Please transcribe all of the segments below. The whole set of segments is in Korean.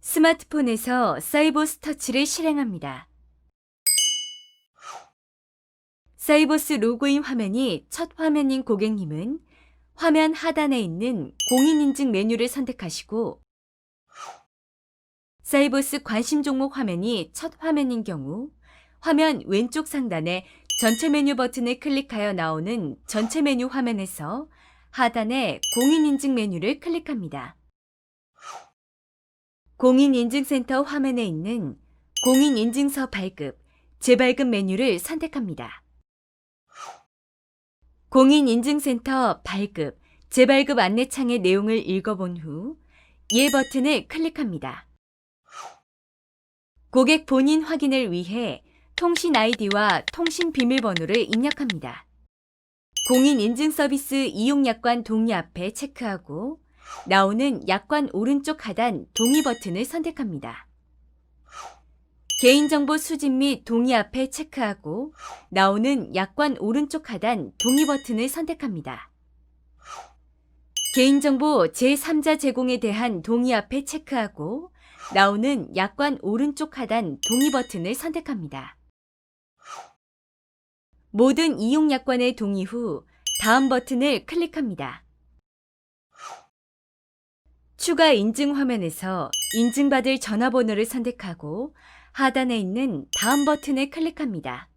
스마트폰에서 사이보스 터치를 실행합니다. 사이보스 로그인 화면이 첫 화면인 고객님은 화면 하단에 있는 공인인증 메뉴를 선택하시고 사이보스 관심 종목 화면이 첫 화면인 경우 화면 왼쪽 상단에 전체 메뉴 버튼을 클릭하여 나오는 전체 메뉴 화면에서 하단에 공인인증 메뉴를 클릭합니다. 공인인증센터 화면에 있는 공인인증서 발급, 재발급 메뉴를 선택합니다. 공인인증센터 발급, 재발급 안내창의 내용을 읽어본 후 예 버튼을 클릭합니다. 고객 본인 확인을 위해 통신 아이디와 통신 비밀번호를 입력합니다. 공인 인증 서비스 이용 약관 동의 앞에 체크하고 나오는 약관 오른쪽 하단 동의 버튼을 선택합니다. 개인정보 수집 및 동의 앞에 체크하고 나오는 약관 오른쪽 하단 동의 버튼을 선택합니다. 개인정보 제3자 제공에 대한 동의 앞에 체크하고 나오는 약관 오른쪽 하단 동의 버튼을 선택합니다. 모든 이용 약관의 동의 후 다음 버튼을 클릭합니다. 추가 인증 화면에서 인증받을 전화번호를 선택하고 하단에 있는 다음 버튼을 클릭합니다.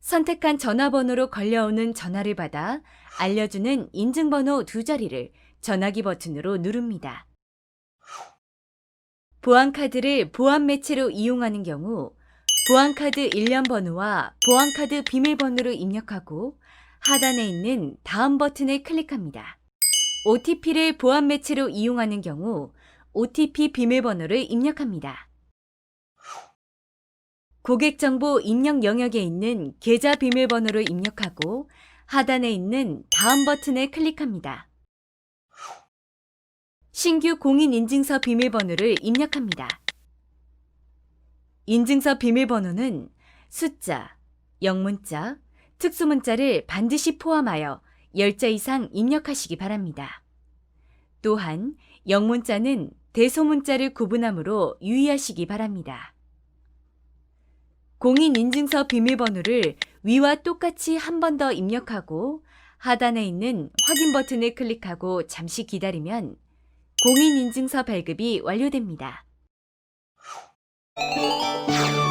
선택한 전화번호로 걸려오는 전화를 받아 알려주는 인증번호 두 자리를 전화기 버튼으로 누릅니다. 보안카드를 보안 매체로 이용하는 경우 보안카드 일련 번호와 보안카드 비밀번호를 입력하고 하단에 있는 다음 버튼을 클릭합니다. OTP를 보안 매체로 이용하는 경우 OTP 비밀번호를 입력합니다. 고객 정보 입력 영역에 있는 계좌 비밀번호를 입력하고 하단에 있는 다음 버튼을 클릭합니다. 신규 공인인증서 비밀번호를 입력합니다. 인증서 비밀번호는 숫자, 영문자, 특수문자를 반드시 포함하여 10자 이상 입력하시기 바랍니다. 또한 영문자는 대소문자를 구분함으로 유의하시기 바랍니다. 공인인증서 비밀번호를 위와 똑같이 한 번 더 입력하고 하단에 있는 확인 버튼을 클릭하고 잠시 기다리면 공인인증서 발급이 완료됩니다. you